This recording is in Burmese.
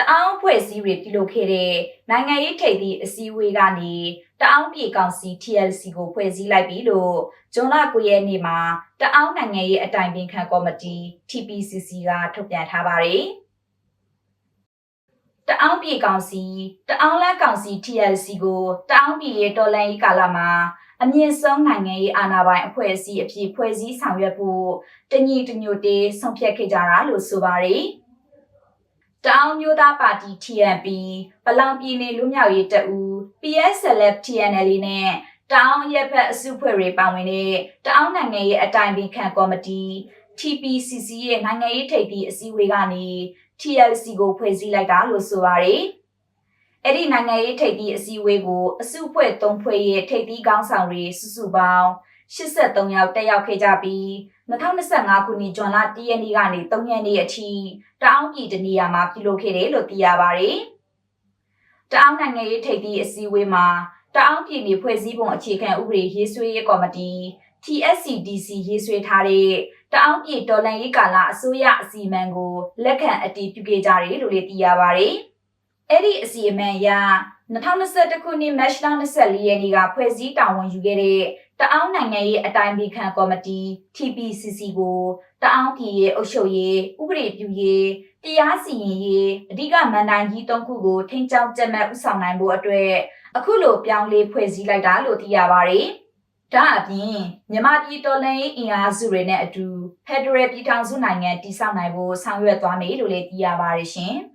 တအောင်းဖွဲ့စည်းတွေပြုလုပ်ခဲ့တဲ့နိုင်ငံရေးထိပ်သီးအစည်းအဝေးကနေတအောင်းပြည်ကောင်စီ TLC ကိုဖွဲ့စည်းလိုက်ပြီလို့ဂျွန်လ9ရက်နေ့မှာတအောင်းနိုင်ငံရေးအတိုင်ပင်ခံကော်မတီ TPCC ကထုတ်ပြန်ထားပါတယ်။တအောင်းပြည်ကောင်စီတအောင်းလန်းကောင်စီ TLC ကိုတအောင်းပြည်ရဲ့တော်လှန်ရေးကာလမှာအမြင့်ဆုံးနိုင်ငံရေးအာဏာပိုင်အဖွဲ့အစည်းအဖြစ်ဖွဲ့စည်းဆောင်ရွက်ဖို့တညီတညွတ်တေးဆုံးဖြတ်ခဲ့ကြတာလို့ဆိုပါတယ်။ တအောင်းမျိုးသားပါတီ TNP ပလောင်ပြည်နယ်လူမျိုးရေးတပ်ဦး PSLF TNL နဲ့တအောင်းရက်ဖက်အစုဖွဲ့တွေပါဝင်တဲ့တအောင်းနိုင်ငံရေးအတိုင်ပင်ခံကော်မတီ TPCC ရဲ့နိုင်ငံရေးထိပ်သီးအစည်းအဝေးကနေ TLC ကိုဖွဲ့စည်းလိုက်တာလို့ဆိုပါတယ်။အဲ့ဒီနိုင်ငံရေးထိပ်သီးအစည်းအဝေးကိုအစုအဖွဲ့၃ဖွဲ့ရဲ့ထိပ်သီးခေါင်းဆောင်တွေစုစုပေါင်း 83ယောက်တက်ရောက်ခဲ့ကြပြီး2025ခုနှစ်ဇွန်လ1ရက်နေ့ကနေ3ရက်နေ့အထိတအောင်းပြည်တနေရာမှာပြုလုပ်ခဲ့တယ်လို့သိရပါတယ်။တအောင်းနိုင်ငံရေးထိပ်သီးအစည်းအဝေးမှာတအောင်းပြည်နယ်ဖွဲ့စည်းပုံအခြေခံဥပဒေရေးဆွဲရေးကော်မတီ TSCDC ရေးဆွဲထားတဲ့တအောင်းပြည်တော်လှန်ရေးကာလအစိုးရအစီအမံကိုလက်ခံအတည်ပြုခဲ့ကြတယ်လို့လည်းသိရပါတယ်။ အဲ့ဒီအစီအမံအရ2021ခုနှစ်မတ်လ24ရက်နေ့ကဖွဲ့စည်းတာဝန်ယူခဲ့တဲ့တအောင်းနိုင်ငံရေးအတိုင်ပင်ခံကော်မတီ TPCC ကိုတအောင်းပြည်ရဲ့အုပ်ချုပ်ရေးဥပဒေပြုရေးတရားစီရင်ရေးအဓိကမန်တိုင်းကြီး၃ခုကိုထိန်းချုပ်ကြက်မှတ်ဥဆောင်နိုင်ဖို့အတွက်အခုလိုပြောင်းလဲဖွဲ့စည်းလိုက်တာလို့သိရပါတယ်။ဒါအပြင်မြန်မာပြည်တော်လှန်ရေးအင်အားစုတွေနဲ့အတူဖက်ဒရယ်ပြည်ထောင်စုနိုင်ငံတည်ဆောက်နိုင်ဖို့ဆောင်ရွက်သွားမယ်လို့လည်းသိရပါတယ်ရှင်။